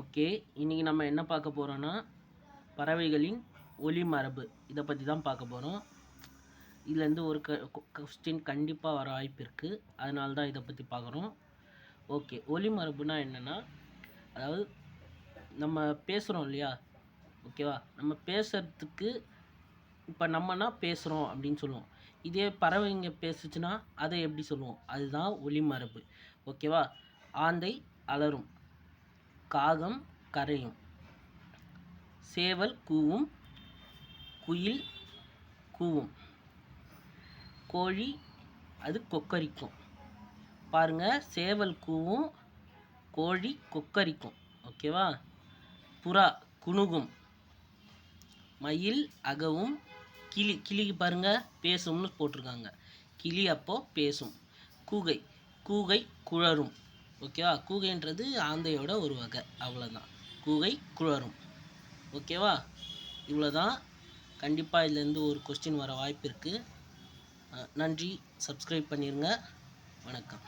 Okay இன்றைக்கி நம்ம என்ன பார்க்க போகிறோன்னா பறவைகளின் ஒலி மரபு. இதை பற்றி தான் பார்க்க போகிறோம் இதுலேருந்து ஒரு க கொஸ்டின் கண்டிப்பாக வர வாய்ப்பு இருக்குது அதனால தான் இதை பற்றி பார்க்குறோம். ஓகே ஒலி மரபுனா என்னென்னா அதாவது நம்ம பேசுகிறோம் இல்லையா? ஓகேவா? நம்ம பேசுகிறதுக்கு இப்போ நம்மனா பேசுகிறோம் அப்படின்னு சொல்லுவோம். இதே பறவைங்க பேசுச்சுன்னா அதை எப்படி சொல்லுவோம்? அதுதான் ஒலி மரபு. ஓகேவா? ஆந்தை அலறும் காகம் கரையும். சேவல் கூவும் குயில் கூவும். கோழி அது கொக்கரிக்கும். பாருங்கள் சேவல் கூவும் கோழி கொக்கரிக்கும். ஓகேவா? புறா குணுகும். மயில் அகவும் கிளி கிளிக்கு பாருங்க பேசும்னு போட்டிருக்காங்க. கிளி அப்போது பேசும். கூகை கூகை குழரும். ஓகேவா கூகைன்றது ஆந்தையோட ஒரு வகை. அவ்வளோதான் கூகை குழரும் ஓகேவா இவ்வளோதான் கண்டிப்பாக இதுலேருந்து ஒரு கொஸ்டின் வர வாய்ப்பு இருக்குது நன்றி. சப்ஸ்கிரைப் பண்ணிடுங்க வணக்கம்.